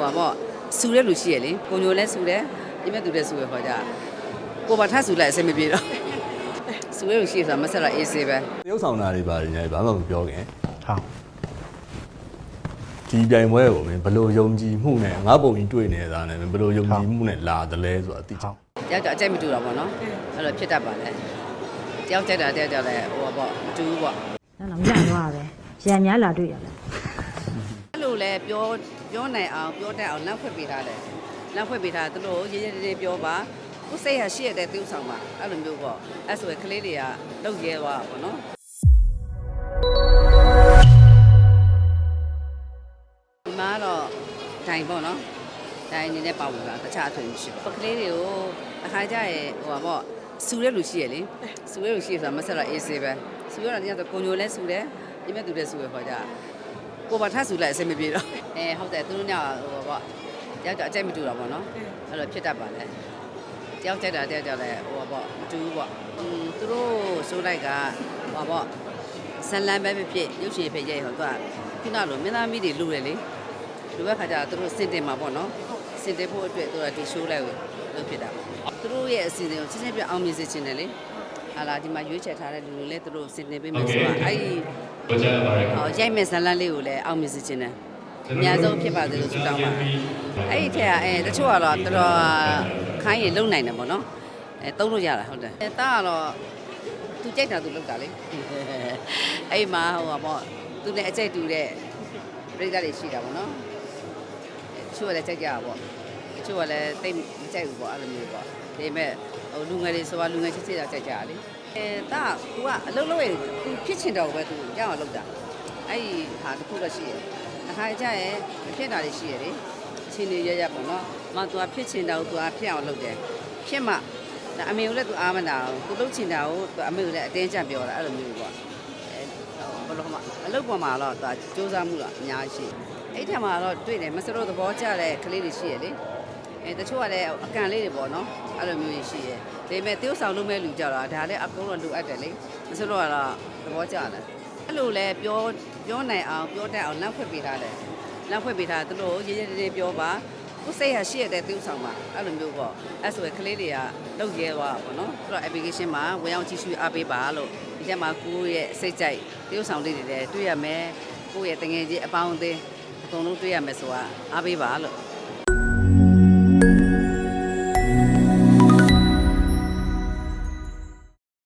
ပါပေါ့စူတဲ့လူရှိရလေကိုညိုလည်းစူတယ်ပြမဲ့သူလည်းစူရခေါ်ကြကိုပါထဆူလိုက်အဆင်မပြေတော့စူတဲ့လူရှိဆိုတာမဆက်တော့အေးဆေးပဲတရုပ်ဆောင်တာတွေပါတယ်ညာဘာမှမပြောခင်ဟုတ်ဒီပြိုင်ပွဲကိုမင်းဘယ်လိုယုံကြည်မှုနဲ့ငါပုံကြီးတွေ့နေတာနဲ့မင်းဘယ်လိုယုံကြည်မှုနဲ့လာတယ်လဲဆိုတာသိချဟုင်တ်တယောက်ကြောင့်အကြိုက်မတူတော့ပေါ့နော်အဲ့လိုဖြစ်တတ်ပါလေတယောက်ကြိုက်တာတယောက်ကြောင့်လည်းဟိုပါပေါ့မတူဘူးပေါ့နော်နော်မြန်သွားပဲရံများလာတွေ့ရတယ်အဲ့လိုလဲပြော ပြောနိုင်အောင်ပြောတတ်အောင်လမ်းဖွင့်ပေးထားတယ်လမ်းဖွင့်ပေးထားတယ်သူတို့ရေးရေးရေးပြောပါကိုယ်စိတ်ဟာရှိရတဲ့တူဆောင်ပါအဲ့လိုမျိုးပေါ့အဲ့ဆိုရင်ကလေးတွေကလောက်ရဲသွားတာပေါ့နော်ဒီမှာတော့ဒိုင်ပေါ့နော်ဒိုင်အနေနဲ့ပါဝင်တာတခြားအထွေမရှိဘူးပကလေးတွေကိုအခါကျရင်ဟိုပါပေါ့စူတဲ့လူရှိရလေစူတဲ့လူရှိရဆိုတာမဆက်တော့အေးဆေးပဲစူရတာတရားဆိုကိုညိုလဲစူတယ်ပြမဲ့သူလည်းစူရခေါ်ကြ ကိုပါထဆူလိုက်အဆင်မပြေတော့အဲဟုတ်တယ်သူတို့ညဟိုပေါ့တယောက်ကြောင့်အကြိုက်မတူတော့ပေါ့နော်အဲ့လိုဖြစ်တတ်ပါလေတယောက်ကြိုက်တာတယောက်ကြောင့်လည်းဟိုပေါ့မတူဘူးပေါ့อืมသူတို့ဆိုလိုက်ကဟိုပေါ့ဇလန်ပဲဖြစ်ဖြစ်ရုပ်ရှင်ဖြစ်ရဲ့ဟိုသူကခုနလိုမင်းသားမီးတွေလူတယ်လေလူဘက်ခါကျတော့သူတို့စင်တင်မှာပေါ့နော်စင်တင်ဖို့အတွက်သူတို့ဒီ show လိုက်ကိုလုပ်ဖြစ်တာသူတို့ရဲ့အစီအစဉ်ကိုချင်းချင်းပြအောင်မြင်စေချင်တယ်လေဟာလာဒီမှာရွေးချယ်ထားတဲ့လူတွေလည်းသူတို့စင်တင်ပေးမယ်ဆိုတာအဲ့ဒီ ကိုကြားရပါတယ်ခင်ဟောရိုက်မဲ့ဇာတ်လမ်းလေးကိုလည်းအောင်မြင်စေချင်တယ်အများဆုံးဖြစ်ပါစေလို့ဆုတောင်းပါတယ်အဲ့ဒီထက်ကအဲတချို့ကတော့တော်တော်ခိုင်းရင်လုံနိုင်တယ်ပေါ့နော်အဲသုံးလို့ရတာဟုတ်တယ်အဲတာကတော့သူကြိုက်တာသူလုပ်တာလေအဲ့မှာဟိုပါပေါ့သူနဲ့အကြိုက်တူတဲ့ပြိတ္တတွေရှိတာပေါ့နော်အဲတချို့ကလည်းကြိုက်ကြတာပေါ့တချို့ကလည်းတိတ်မကြိုက်ဘူးပေါ့အဲ့လိုမျိုးပေါ့ဒါပေမဲ့ဟိုလူငယ်တွေဆိုတာလူငယ်ချစ်ချစ်တာကြိုက်ကြတာလေ အဲတာက तू ကအလုပ်လုပ်ရင် तू ဖြစ်ချင်တော့ပဲ तू ရအောင်လုပ်တာ အဲ့ဒီဟာတစ်ခုတော့ရှိတယ်။အခါကျရင်မဖြစ်တာတွေရှိရတယ်။အချင်းတွေရရပေါ့နော်။မသူကဖြစ်ချင်တာကိုသူကဖြစ်အောင်လုပ်တယ်။ဖြစ်မှဒါအမေကိုလည်းသူအားမနာဘူး။သူလုပ်ချင်တာကိုသူအမေကိုလည်းအတင်းကျပ်ပြောတာအဲ့လိုမျိုးပေါ့။အဲဘယ်လိုမှအလုပ်ပေါ်မှာတော့သူစူးစမ်းမှုတော့အများကြီးရှိတယ်။အဲ့ထက်မှာတော့တွေ့တယ်မစလို့သဘောကျတဲ့ကလေးတွေရှိရလေ။ အဲတချို့ကလည်းအကန်လေးတွေပေါ့နော်။အဲ့လိုမျိုးကြီးရှိရဲ။ဒါပေမဲ့တိုးဆောင်လုပ်မဲ့လူကြတော့ဒါလည်းအကုန်လုံးလိုအပ်တယ်လေ။မစလို့ကတော့သဘောကျတယ်။အဲ့လိုလဲပြောပြောနိုင်အောင်ပြောတတ်အောင်လမ်းဖွင့်ပေးထားတယ်လမ်းဖွင့်ပေးထားတယ်သူတို့ရေးရေးရေးပြောပါကိုယ်စိတ်ဟာရှိရတဲ့တူဆောင်ပါအဲ့လိုမျိုးပေါ့အဲ့ဆိုရင်ကလေးတွေကလောက်ရဲသွားတာပေါ့နော်အဲ့တော့ application မှာဝင်အောင်ကြည့်ရှုအားပေးပါလို့ဒီချက်မှာကိုယ့်ရဲ့စိတ်ကြိုက်တူဆောင်လေးတွေလည်းတွေ့ရမယ်ကိုယ့်ရဲ့တငယ်ချင်းအပေါင်းအသင်းအကုန်လုံးတွေ့ရမယ်ဆိုတာအားပေးပါလို့